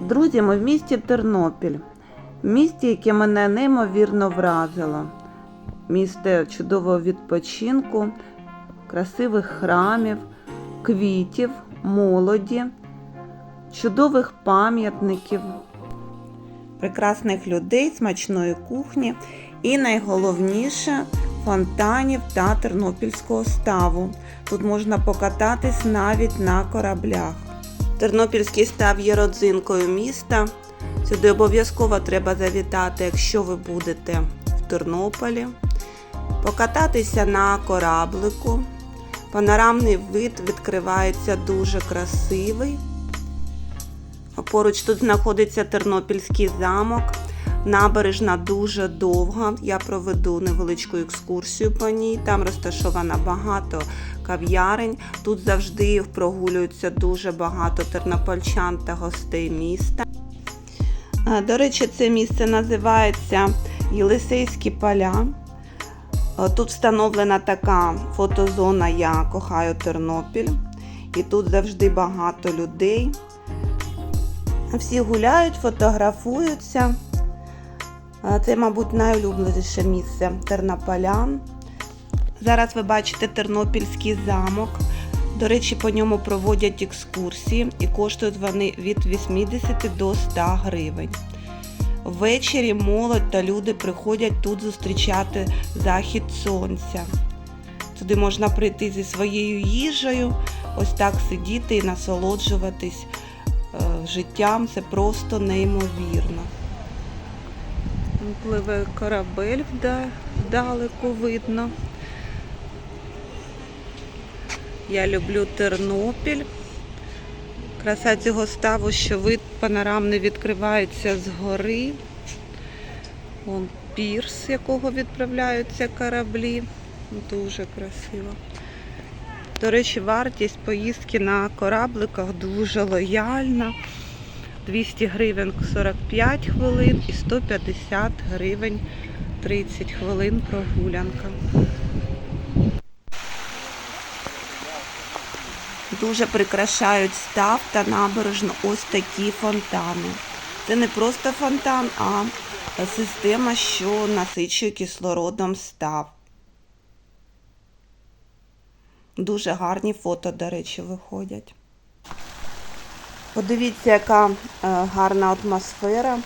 Друзі, ми в місті Тернопіль, місті, яке мене неймовірно вразило. Місце чудового відпочинку, красивих храмів, квітів, молоді, чудових пам'ятників, прекрасних людей, смачної кухні і найголовніше фонтанів та тернопільського ставу. Тут можна покататись навіть на кораблях. Тернопільський став є родзинкою міста. Сюди обов'язково треба завітати, якщо ви будете в Тернополі, покататися на кораблику. Панорамний вид відкривається дуже красивий. Поруч тут знаходиться Тернопільський замок. Набережна дуже довга. Я проведу невеличку екскурсію по ній. Там розташовано багато кав'ярень. Тут завжди прогулюються дуже багато тернопольчан та гостей міста. До речі, це місце називається Єлисейські поля. Тут встановлена така фотозона Я кохаю Тернопіль. І тут завжди багато людей. Всі гуляють, фотографуються. Це, мабуть, найулюбленіше місце тернополян. Зараз ви бачите Тернопільський замок. До речі, по ньому проводять екскурсії і коштують вони від 80 до 100 гривень. Ввечері молодь та люди приходять тут зустрічати захід сонця. Туди можна прийти зі своєю їжею, ось так сидіти і насолоджуватись е, життям. Це просто неймовірно. Пливе корабель вда- вдалеку видно. Я люблю Тернопіль. Краса цього ставу, що вид панорамний відкривається згори. Вон пірс, з якого відправляються кораблі. Дуже красиво. До речі, вартість поїздки на корабликах дуже лояльна. 200 гривень 45 хвилин і 150 гривень 30 хвилин прогулянка. Дуже прикрашають став та набережну ось такі фонтани. Це не просто фонтан, а система, що насичує кислородом став. Дуже гарні фото, до речі, виходять. Подивіться, яка е, гарна атмосфера.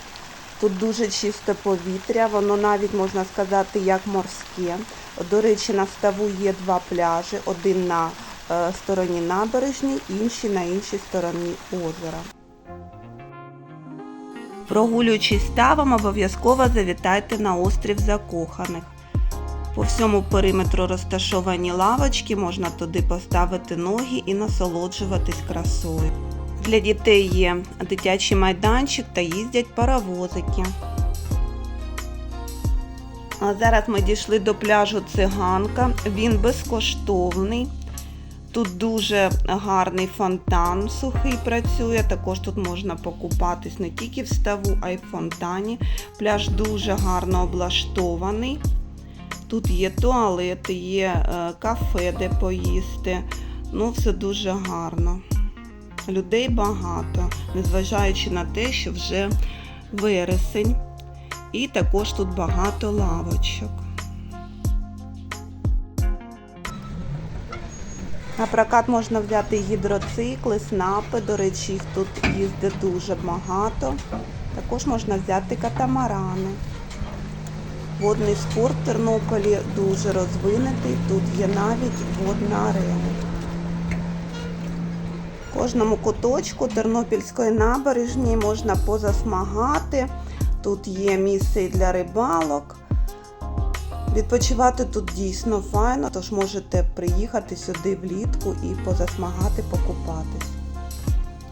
Тут дуже чисте повітря, воно навіть можна сказати як морське. До речі, на ставу є два пляжі: один на е, стороні набережній, інший на іншій стороні озера. Прогулюючись ставом, обов'язково завітайте на острів Закоханих. По всьому периметру розташовані лавочки, можна туди поставити ноги і насолоджуватись красою. Для дітей є дитячий майданчик та їздять паровозики. А зараз ми дійшли до пляжу Циганка. Він безкоштовний. Тут дуже гарний фонтан сухий працює. Також тут можна покупатись не тільки в ставу, а й в фонтані. Пляж дуже гарно облаштований. Тут є туалети, є е, кафе, де поїсти. Ну, все дуже гарно. Людей багато, незважаючи на те, що вже вересень. І також тут багато лавочок. На прокат можна взяти гідроцикли, снапи, до речі, їх тут їздить дуже багато. Також можна взяти катамарани. Водний спорт в Тернополі дуже розвинутий, тут є навіть водна арена. Кожному куточку Тернопільської набережні можна позасмагати. Тут є місце і для рибалок. Відпочивати тут дійсно файно, тож можете приїхати сюди влітку і позасмагати, покупатись.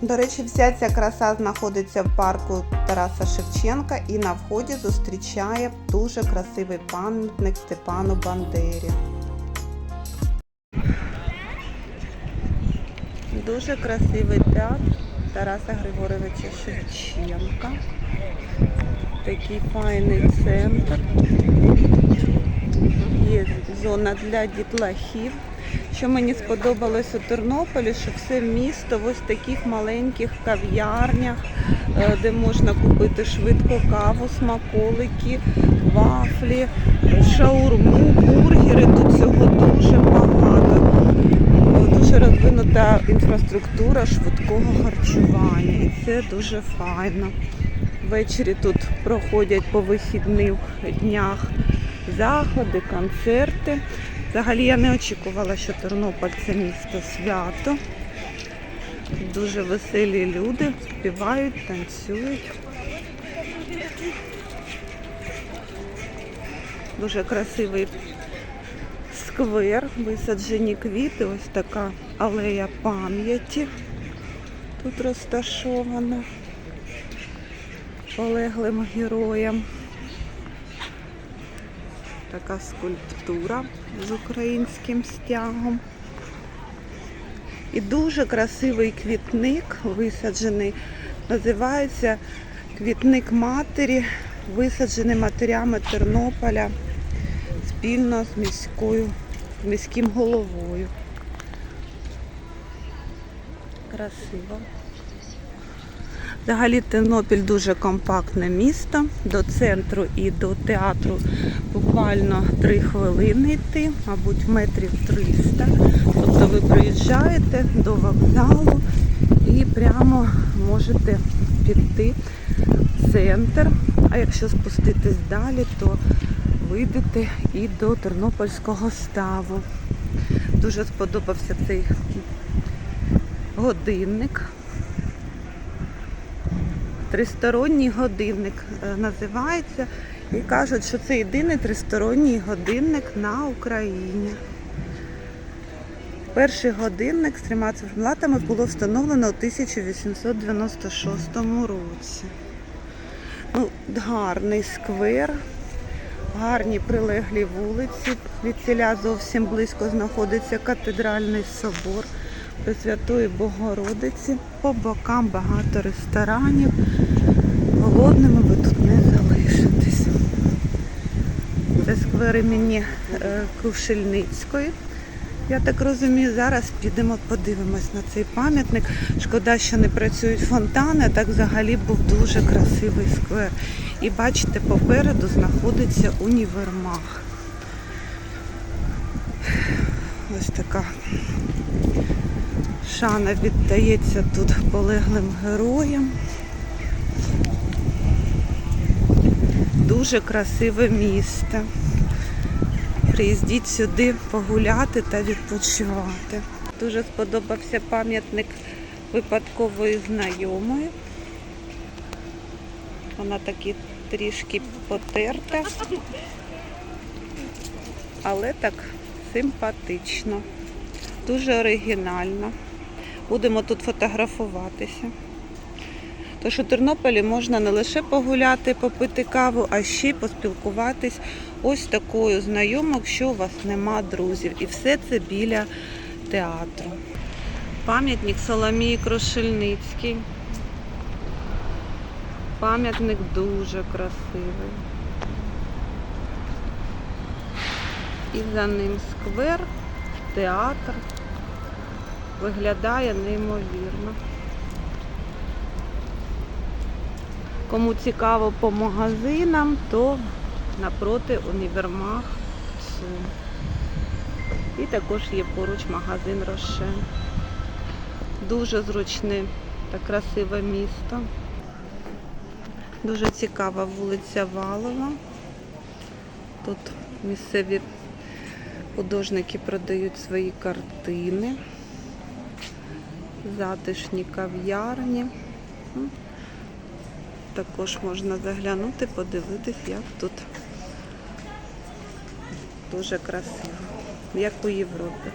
До речі, вся ця краса знаходиться в парку Тараса Шевченка і на вході зустрічає дуже красивий пам'ятник Степану Бандері. Дуже красивий театр Тараса Григоровича Шевченка. Такий файний центр. Є зона для дітлахів. Що мені сподобалось у Тернополі, що все місто в ось таких маленьких кав'ярнях, е, де можна купити швидко каву, смаколики, вафлі, шаурму, бургери. Тут цього дуже багато. Дуже розвинута інфраструктура швидкого харчування. І це дуже файно. Ввечері тут проходять по вихідних днях заходи, концерти. Взагалі я не очікувала, що Тернопіль це місто свято. Дуже веселі люди, співають, танцюють. Дуже красивий сквер, висаджені квіти, ось така алея пам'яті тут розташована полеглим героям. Така скульптура з українським стягом. І дуже красивий квітник висаджений. Називається квітник матері, висаджений матерями Тернополя спільно з міською, міським головою. Красиво. Взагалі Тернопіль дуже компактне місто. До центру і до театру буквально 3 хвилини йти, мабуть, метрів 300. Тобто ви приїжджаєте до вокзалу і прямо можете піти в центр. А якщо спуститись далі, то вийдете і до Тернопільського ставу. Дуже сподобався цей годинник. Тристоронній годинник е, називається. І кажуть, що це єдиний тристоронній годинник на Україні. Перший годинник з трьома циферблатами було встановлено у 1896 році. Ну, гарний сквер, гарні прилеглі вулиці. Від ціля зовсім близько знаходиться катедральний собор Пресвятої Богородиці. По бокам багато ресторанів. Голодними ви тут не залишитесь. Це сквер імені е, Крушельницької. Я так розумію, зараз підемо подивимось на цей пам'ятник. Шкода, що не працюють фонтани, а так взагалі був дуже красивий сквер. І бачите, попереду знаходиться універмаг. Ось така шана віддається тут полеглим героям. Дуже красиве місто. Приїздіть сюди погуляти та відпочивати. Дуже сподобався пам'ятник випадкової знайомої. Вона таки трішки потерта, але так симпатично, дуже оригінально. Будемо тут фотографуватися. Тож у Тернополі можна не лише погуляти, попити каву, а ще й поспілкуватись ось такою знайомою, якщо у вас нема друзів. І все це біля театру. Пам'ятник Соломії Крошельницький. Пам'ятник дуже красивий. І за ним сквер, театр. Виглядає неймовірно. Кому цікаво по магазинам, то напроти універмаг Сум. І також є поруч магазин Рошен. Дуже зручне та красиве місто. Дуже цікава вулиця Валова. Тут місцеві художники продають свої картини, затишні кав'ярні. Також можна заглянути, подивитись, як тут дуже красиво, як у Європі.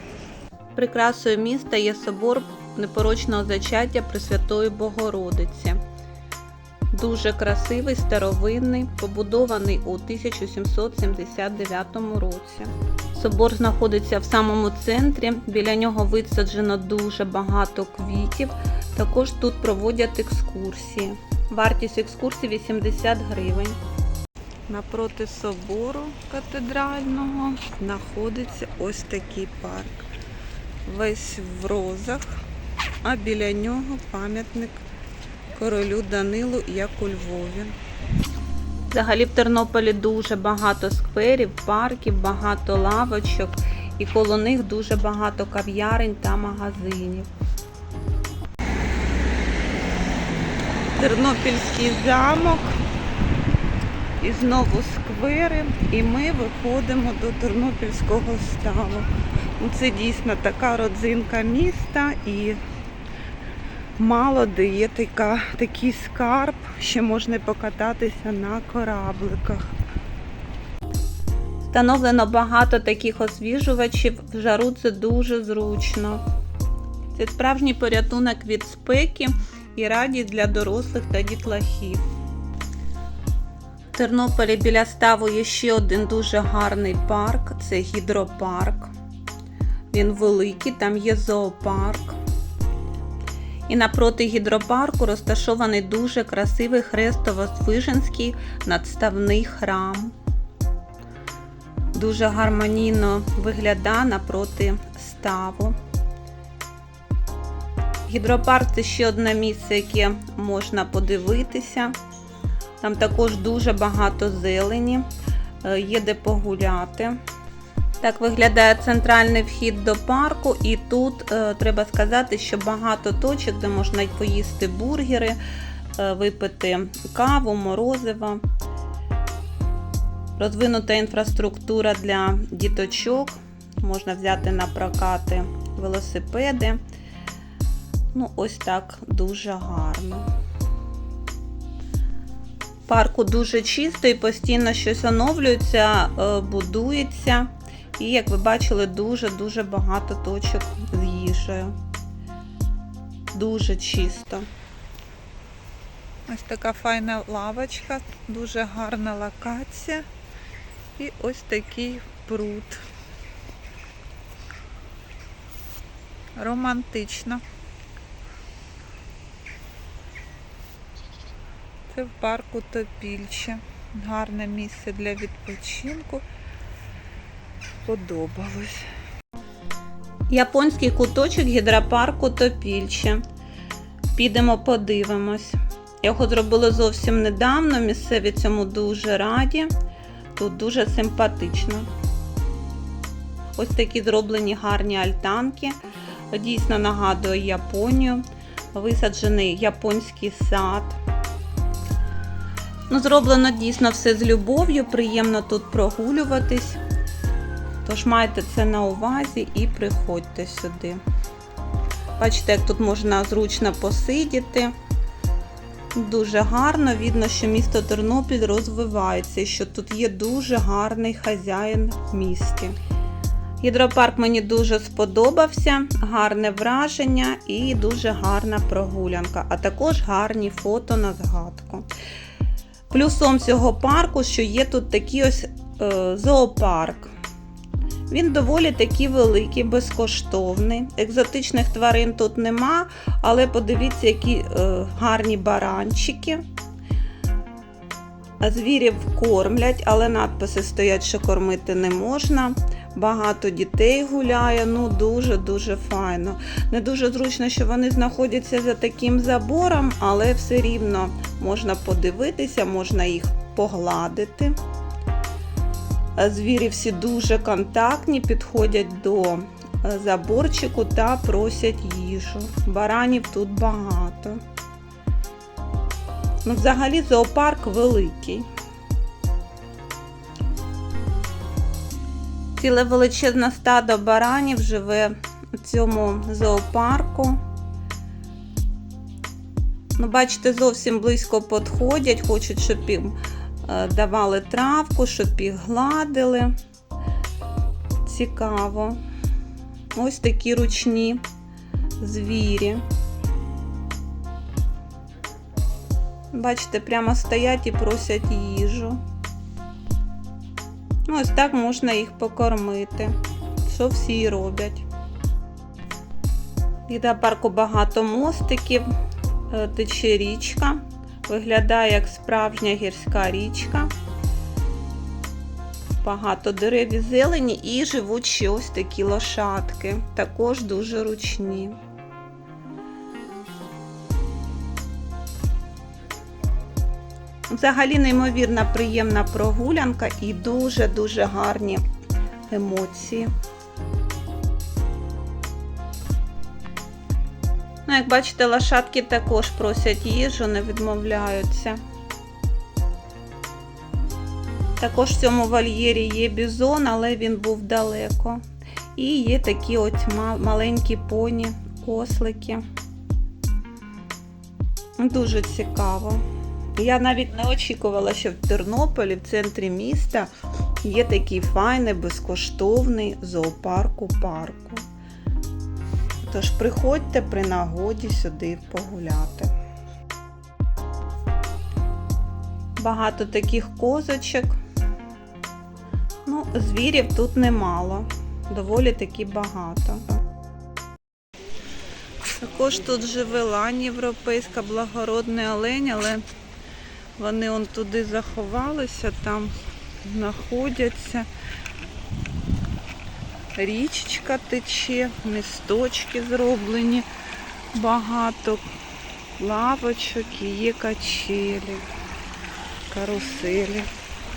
Прикрасою міста є собор непорочного зачаття Пресвятої Богородиці. Дуже красивий, старовинний, побудований у 1779 році. Собор знаходиться в самому центрі, біля нього висаджено дуже багато квітів. Також тут проводять екскурсії. Вартість екскурсії 80 гривень. Напроти собору катедрального знаходиться ось такий парк. весь в розах, а біля нього пам'ятник королю Данилу, як у Львові. Взагалі в Тернополі дуже багато скверів, парків, багато лавочок, і коло них дуже багато кав'ярень та магазинів. Тернопільський замок. І знову сквери, і ми виходимо до Тернопільського ставу. Це дійсно така родзинка міста і мало де є така, такий скарб, що можна покататися на корабликах. Встановлено багато таких освіжувачів, в жару це дуже зручно. Це справжній порятунок від спеки і радість для дорослих та дітлахів. В Тернополі біля ставу є ще один дуже гарний парк це гідропарк. Він великий, там є зоопарк. І напроти гідропарку розташований дуже красивий хрестово-свиженський надставний храм. Дуже гармонійно виглядає напроти ставу. Гідропарк це ще одне місце, яке можна подивитися. Там також дуже багато зелені, е, є де погуляти. Так виглядає центральний вхід до парку, і тут е, треба сказати, що багато точок, де можна поїсти бургери, е, випити каву, морозиво. Розвинута інфраструктура для діточок. Можна взяти на прокати велосипеди. Ну, ось так дуже гарно. Парку дуже чисто і постійно щось оновлюється, е, будується. І, як ви бачили, дуже-дуже багато точок з їжею. Дуже чисто. Ось така файна лавочка, дуже гарна локація. І ось такий пруд. Романтично. Це в парку Топільче. Гарне місце для відпочинку. Подобалось. Японський куточок гідропарку Топільче. Підемо подивимось. Його зробили зовсім недавно. Місцеві цьому дуже раді. Тут дуже симпатично. Ось такі зроблені гарні альтанки. Дійсно нагадує Японію. Висаджений японський сад. Ну, зроблено дійсно все з любов'ю, приємно тут прогулюватись. Тож майте це на увазі і приходьте сюди. Бачите, як тут можна зручно посидіти. Дуже гарно видно, що місто Тернопіль розвивається і що тут є дуже гарний хазяїн в місті. Гідропарк мені дуже сподобався, гарне враження і дуже гарна прогулянка, а також гарні фото на згадку. Плюсом цього парку, що є тут такий ось е, зоопарк. Він доволі таки великий, безкоштовний. Екзотичних тварин тут нема, але подивіться, які е, гарні баранчики. Звірів кормлять, але надписи стоять, що кормити не можна. Багато дітей гуляє, ну дуже-дуже файно. Не дуже зручно, що вони знаходяться за таким забором, але все рівно можна подивитися, можна їх погладити. Звірі всі дуже контактні, підходять до заборчику та просять їжу. Баранів тут багато. Ну, Взагалі зоопарк великий. Ціле величезне стадо баранів живе у цьому зоопарку. Ну, Бачите, зовсім близько підходять, хочуть, щоб їм е, давали травку, щоб їх гладили. Цікаво. Ось такі ручні звірі. Бачите, прямо стоять і просять їжу. Ну, ось так можна їх покормити, що всі і роблять. Біля парку багато мостиків, е, тече річка, виглядає як справжня гірська річка. Багато дерев і зелені і живуть ще ось такі лошадки. Також дуже ручні. Взагалі неймовірна приємна прогулянка і дуже-дуже гарні емоції. Ну, як бачите, лошадки також просять їжу, не відмовляються. Також в цьому вольєрі є бізон, але він був далеко. І є такі от маленькі поні, ослики. Дуже цікаво. Я навіть не очікувала, що в Тернополі, в центрі міста, є такий файний, безкоштовний зоопарк у парку. Тож приходьте при нагоді сюди погуляти. Багато таких козочок. Ну, звірів тут немало, доволі таки багато. Також тут живе лань європейська, благородний олень, але вони он туди заховалися, там знаходяться. Річечка тече, місточки зроблені, багато лавочок і є качелі, каруселі.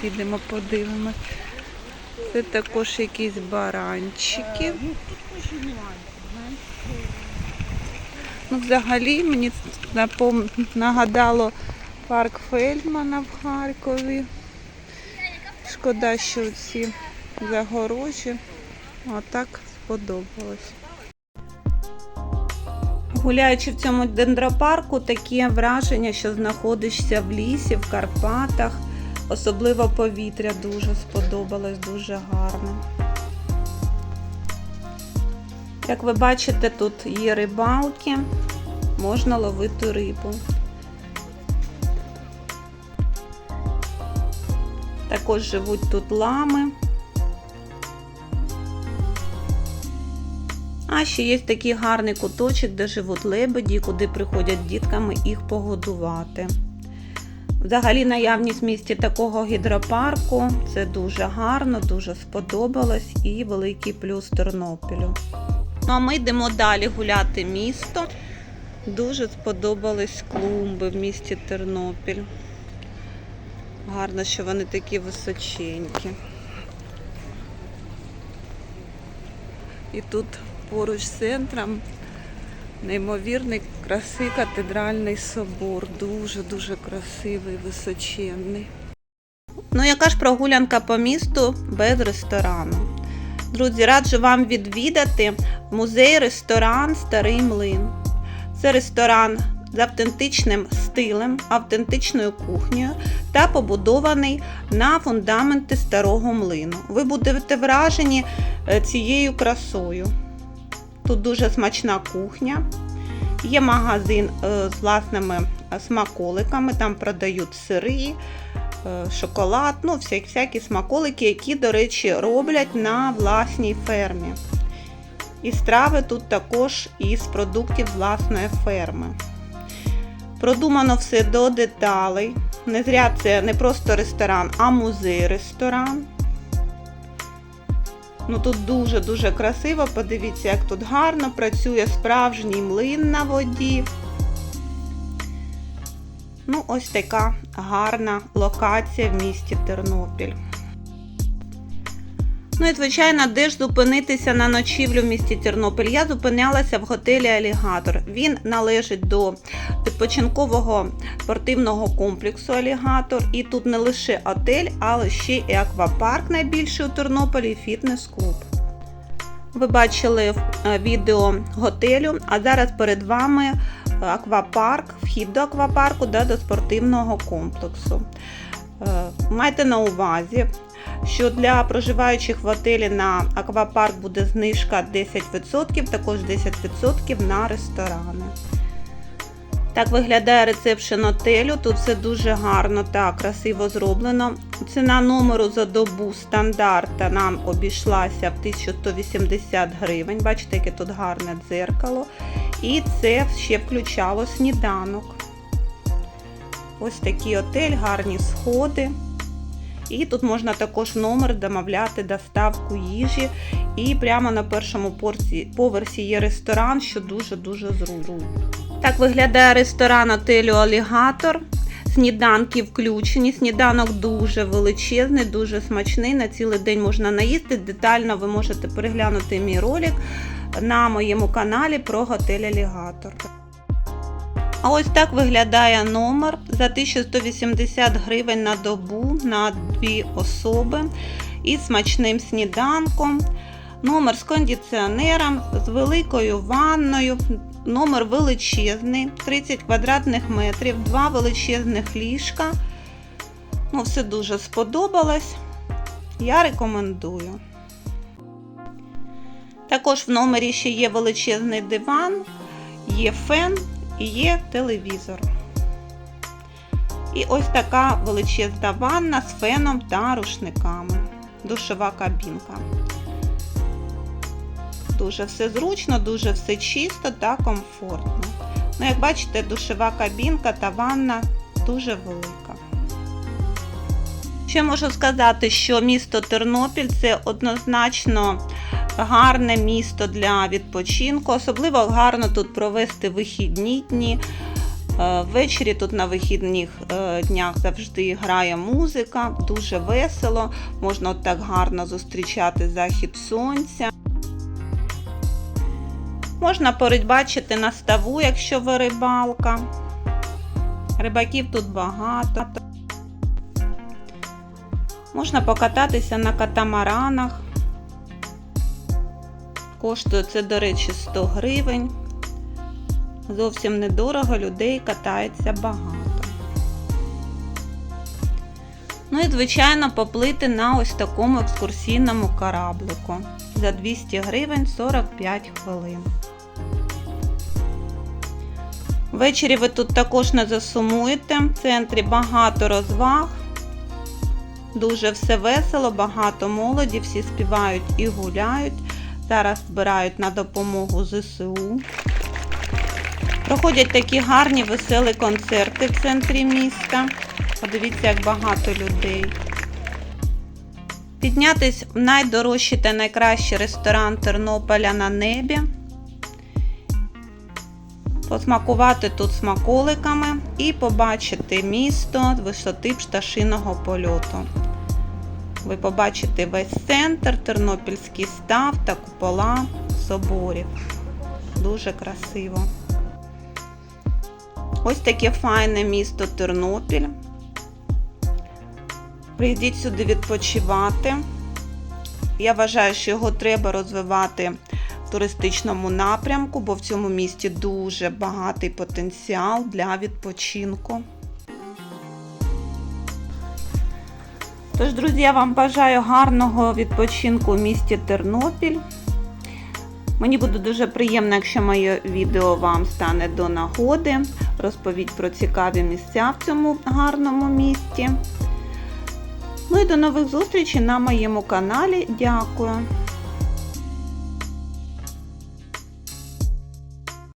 Підемо подивимось. Це також якісь баранчики. Ну, взагалі мені нагадало парк Фельдмана в Харкові. Шкода, що ці загорожі. А так сподобалось. Гуляючи в цьому дендропарку, таке враження, що знаходишся в лісі, в Карпатах. Особливо повітря дуже сподобалось, дуже гарно. Як ви бачите, тут є рибалки, можна ловити рибу. Також живуть тут лами. А ще є такий гарний куточок, де живуть лебеді, куди приходять дітками їх погодувати. Взагалі наявність в місті такого гідропарку це дуже гарно, дуже сподобалось і великий плюс Тернопілю. Ну а ми йдемо далі гуляти місто. Дуже сподобались клумби в місті Тернопіль. Гарно, що вони такі височенькі. І тут поруч з центром неймовірний краси катедральний собор. Дуже-дуже красивий, височенний. Ну, яка ж прогулянка по місту без ресторану? Друзі, раджу вам відвідати музей-ресторан Старий Млин. Це ресторан з автентичним стилем, автентичною кухнею та побудований на фундаменти старого млину. Ви будете вражені е, цією красою. Тут дуже смачна кухня. Є магазин е, з власними е, смаколиками, там продають сири, е, шоколад, ну, всякі, смаколики, які, до речі, роблять на власній фермі. І страви тут також із продуктів власної ферми. Продумано все до деталей. Не зря це не просто ресторан, а музей-ресторан. Ну тут дуже-дуже красиво. Подивіться, як тут гарно працює справжній млин на воді. Ну, ось така гарна локація в місті Тернопіль. Ну і, звичайно, де ж зупинитися на ночівлю в місті Тернопіль? Я зупинялася в готелі Алігатор. Він належить до відпочинкового спортивного комплексу Алігатор. І тут не лише отель, але ще і аквапарк найбільший у Тернополі, і фітнес-клуб. Ви бачили е, відео готелю, а зараз перед вами аквапарк, вхід до аквапарку да, до спортивного комплексу. Е, Майте на увазі, що для проживаючих в отелі на аквапарк буде знижка 10%, також 10% на ресторани. Так виглядає ресепшн отелю. Тут все дуже гарно та красиво зроблено. Ціна номеру за добу стандарта нам обійшлася в 1180 гривень. Бачите, яке тут гарне дзеркало. І це ще включало сніданок. Ось такий отель, гарні сходи. І тут можна також номер домовляти доставку їжі. І прямо на першому порці, поверсі є ресторан, що дуже-дуже зручно. Так виглядає ресторан отелю Алігатор. Сніданки включені. Сніданок дуже величезний, дуже смачний. На цілий день можна наїсти. Детально ви можете переглянути мій ролик на моєму каналі про готель Алігатор. А ось так виглядає номер за 1180 гривень на добу на дві особи із смачним сніданком. Номер з кондиціонером, з великою ванною. Номер величезний, 30 квадратних метрів, два величезних ліжка. Ну, все дуже сподобалось. Я рекомендую. Також в номері ще є величезний диван, є фен і є телевізор. І ось така величезна ванна з феном та рушниками. Душова кабінка. Дуже все зручно, дуже все чисто та комфортно. Ну, як бачите, душова кабінка та ванна дуже велика. Ще можу сказати, що місто Тернопіль це однозначно гарне місто для відпочинку. Особливо гарно тут провести вихідні дні. Е, Ввечері тут на вихідних е, днях завжди грає музика, дуже весело. Можна так гарно зустрічати захід сонця. Можна передбачити на ставу, якщо ви рибалка. Рибаків тут багато. Можна покататися на катамаранах. Коштує це, до речі, 100 гривень. Зовсім недорого, людей катається багато. Ну і, звичайно, поплити на ось такому екскурсійному кораблику. За 200 гривень 45 хвилин. Ввечері ви тут також не засумуєте. В центрі багато розваг. Дуже все весело, багато молоді, всі співають і гуляють. Зараз збирають на допомогу ЗСУ. Проходять такі гарні веселі концерти в центрі міста. Подивіться, як багато людей. Піднятись в найдорожчий та найкращий ресторан Тернополя на небі. Посмакувати тут смаколиками і побачити місто з висоти пташиного польоту. Ви побачите весь центр, тернопільський став та купола соборів. Дуже красиво. Ось таке файне місто Тернопіль. Прийдіть сюди відпочивати. Я вважаю, що його треба розвивати в туристичному напрямку, бо в цьому місті дуже багатий потенціал для відпочинку. Тож, друзі, я вам бажаю гарного відпочинку у місті Тернопіль. Мені буде дуже приємно, якщо моє відео вам стане до нагоди. Розповідь про цікаві місця в цьому гарному місті. Ну і до нових зустрічей на моєму каналі. Дякую!